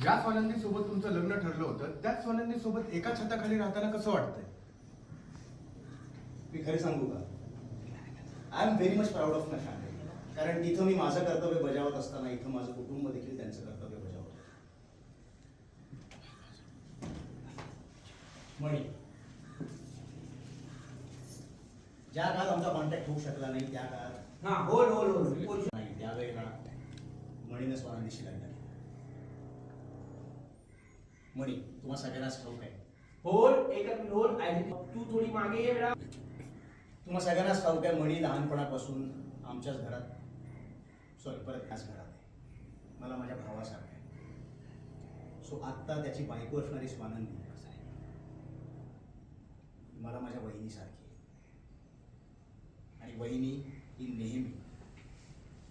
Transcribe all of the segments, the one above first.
ज्या स्वानंदी सोबत तुमचं लग्न ठरलं होतं त्याच स्वानंदी सोबत एका छताखाली राहताना कसं वाटतंय? मी खरे सांगू का? I am very much proud of my family कारण तिथं मी माझं कर्तव्य बजावत असताना इथं माझं कुटुंब देखील त्यांचं कर्तव्य बजावत मणी ज्या काळात आमचा कॉन्टॅक्ट होऊ शकला नाही त्या काळात हा होल होल होल नाही त्यावेळेला मणीने स्वानंदीशी लग्न केलं. मणी तुम्हाला सगळ्यांनाच ठाऊक आहे. होल एकच होल तू थोडी मागे ये बेटा. तुम्हा सगळ्यांनाच ठाऊक आहे मणी लहानपणापासून आमच्याच घरात. सॉरी परत त्याच घरात. आहे मला माझ्या भावासारखं आहे. सो आत्ता त्याची बायको असणारी स्वानंदी मला माझ्या वहिनीसारखी आणि वहिनी ही नेहमी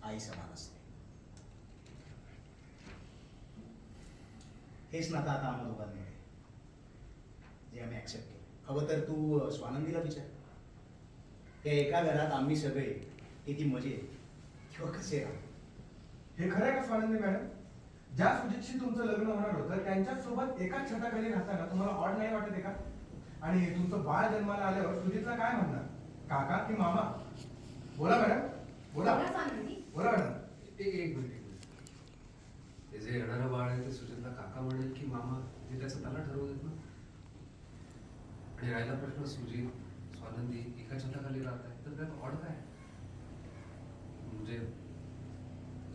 आई समान असते. हेच नातं आता आम्हा दोघांमध्ये आहे, जे आम्ही ऍक्सेप्ट केलं. हवं तर तू स्वानंदीला विचार. त्या एका घरात आम्ही सगळे किती मजेत किंवा कसे राहतो हे खरं आहे का स्वानंदी मॅडम? ज्या सुजितशी तुमचं लग्न होणार होतं त्यांच्याच सोबत एकाच छताखाली राहताना तुम्हाला ऑड नाही वाटत आहे का? आणि तुमचं बाळ जन्माला आल्यावर सुजितला काय म्हणणार? काका की मामा? बोला मॅडम. बोला. बोला मॅडम. एक एक मिनिट एक मिनिट. ते जे येणारं बाळ आहे ते सुजितला की मामा त्याचं त्याला ठरवू देत ना. आणि राहिला प्रश्न सुजित स्वानंदी एका छताखाली राहत आहे तर त्यात ऑड काय? म्हणजे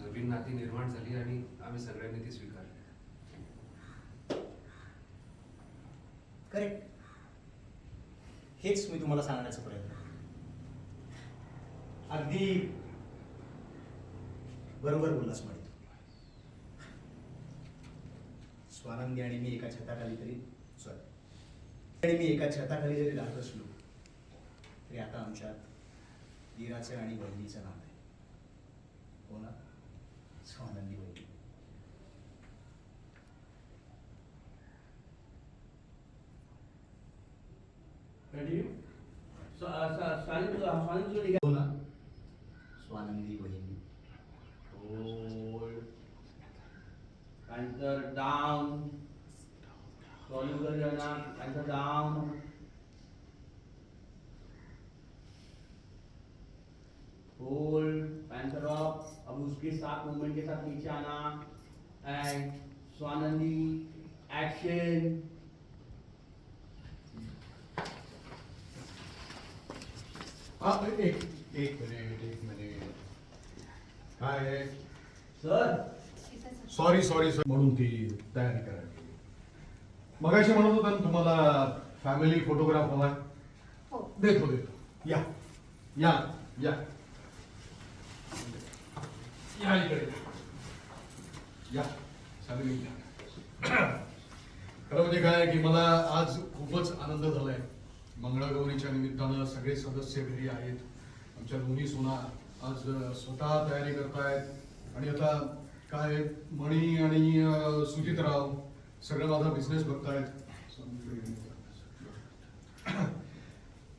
नवीन नाती निर्माण झाली आणि आम्ही सगळ्यांनी ती स्वीकारली. करेक्ट हेच मी तुम्हाला सांगण्याचा प्रयत्न अगदी बरोबर बोललास म्हणे तू स्वानंदी आणि मी एका छताखाली तरी सॉरी. आणि मी एका छताखाली जरी राहत असलो तरी आता आमच्यात दीराचं आणि बहिणीचं नाव आहे. हो ना? स्वानंदी बहिणी हो स्वानंदी बहिणी कांतर डाऊन सॉलिड कर जाना कांतर डाऊन होल्ड पैंथर अप अब उसके साथ मूवमेंट के साथ नीचे आना. एंड स्वानंदी एक्शन हा एक एक मिनिट एक मिनिट आहे सर सॉरी सॉरी सॉरी म्हणून ती तयारी करायला मगाशी म्हणत होता ना तुम्हाला फॅमिली फोटोग्राफ हवाय हो. देतो देतो. या. या. या. या इकडे. या. फॅमिली खरं म्हणजे काय की मला आज खूपच आनंद झालाय. मंगळागौरीच्या निमित्तानं सगळे सदस्य घरी आहेत. आमच्या दोन्ही सुना आज स्वतः तयारी करतायत. आणि आता काय मणी आणि सुजितराव सगळं माझा बिझनेस बघतायत.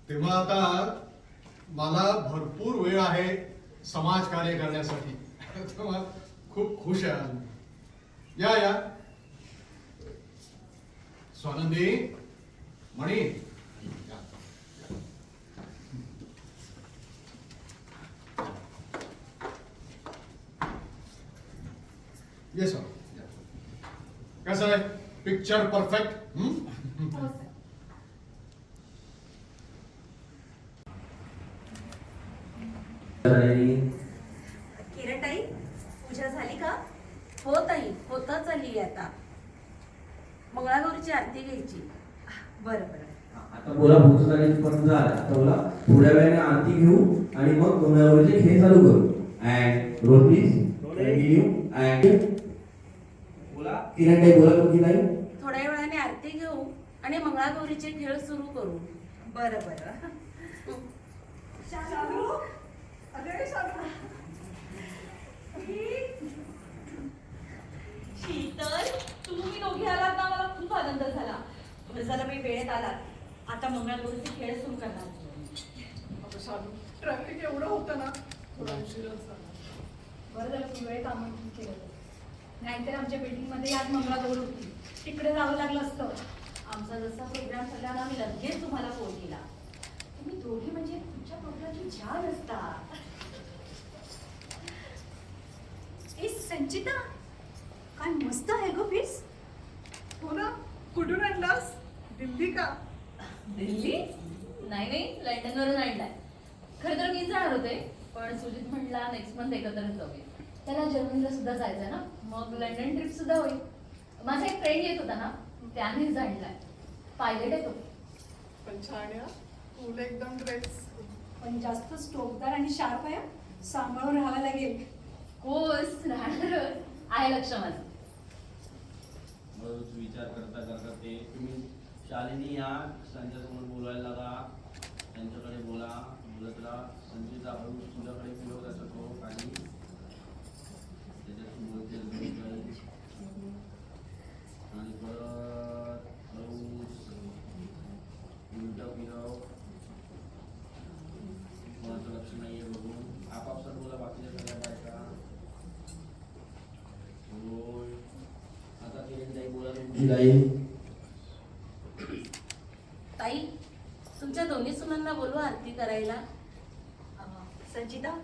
तेव्हा आता मला भरपूर वेळ आहे समाज कार्य करण्यासाठी. तेव्हा खूप खुश आहे आज या या. स्वानंदी मणी. ये सर कसं आहे पिक्चर परफेक्ट हो किरण ताई पूजा झाली का? हो ताई होतच आली आता. मंगळागौरीची आरती घ्यायची. बरं बरं. आता बोला झाली पण झाला. आता बोला थोड्या वेळाने आरती घेऊ आणि मग मंगळावरचे खेळ चालू करू. And role please continue and Kiran tai बोला तुमची ताई? थोड्या वेळाने आरती घेऊ आणि मंगळागौरीचे खेळ सुरू करू. बरं बरं. शीतल तुम्ही दोघे आलात ना मला खूप आनंद झाला. बरं झालं मी वेळेत आलात. आता मंगळागौरीचे खेळ सुरू करणार. ट्रॅफिक एवढं होतं ना थोडा उशीरच झाला. बरं झालं तुम्ही वेळेत आमंत्रित केलं. नाहीतर आमच्या बिल्डिंगमध्ये याच मंगळागौर होती. तिकडे जावं लागलं असतं. आमचा जसा प्रोग्राम ठरला ना मी लगेच तुम्हाला फोन केला. तुम्ही दोघी म्हणजे तुमच्या प्रोग्रामची जान असता ए संचिता काय मस्त आहे गो पीस हो ना कुठून आणलास? दिल्ली का? दिल्ली? नाही नाही लंडनवरून आणलाय. खरं तर मीच जाणार होते पण सुजित म्हणला नेक्स्ट मंथ एकत्रच जाऊया. त्याला जर्मनीला सुद्धा जायचं ना. मग लंडन ट्रिप सुद्धा होईल. माझा एक फ्रेंड येत होता ना त्यानेच आणलाय पायलट आहे तो पण छान आहे हा. एकदम ड्रेस पण जास्त स्टोकदार आणि शार्प आहे सांभाळून राहावं लागेल. कोर्स राहणारच. आहे लक्ष माझं. विचार करता करता ते तुम्ही शालिनी या त्यांच्यासमोर बोलायला लागा. त्यांच्याकडे बोला. बोलत राहा संचिता हळू तुझ्याकडे फिरवत असतो. आणि आणि परत हळू उलट कोणाचं लक्ष नाहीये बघून आपापसात बोला बाकीच्या सगळ्या बायका होय आता किरण ताई बोला ताई ताई तुमच्या दोन्ही सुनांना बोलू आरती करायला. संचिता?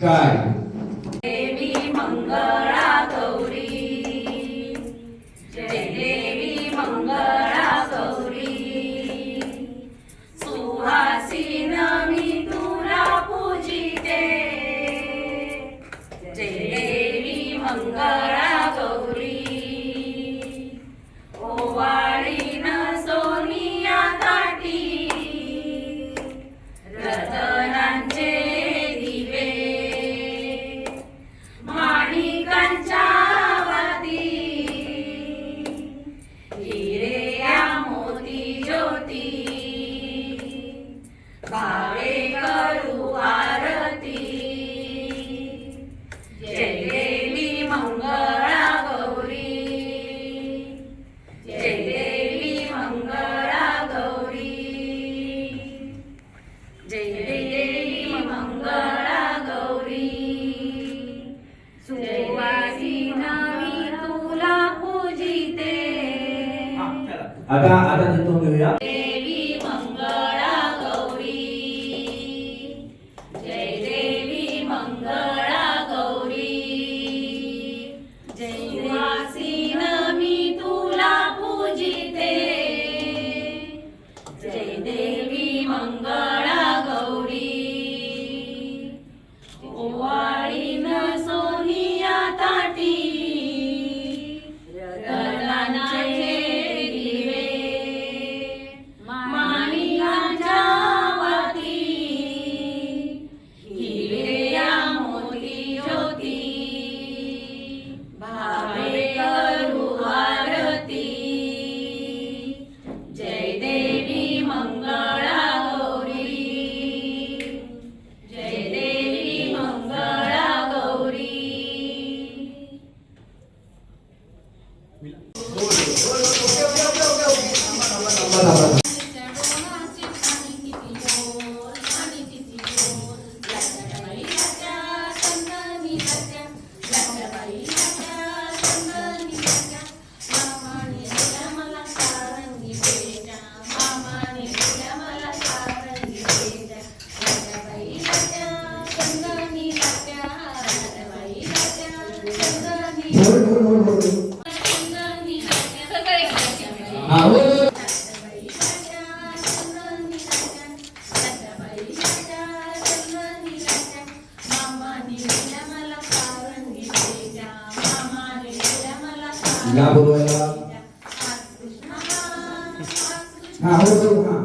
काय जय देवी मंगळा गौरी. सुवासिना मी तुला पूजिते. आता आता तिथून घेऊया. या बोलवायला हा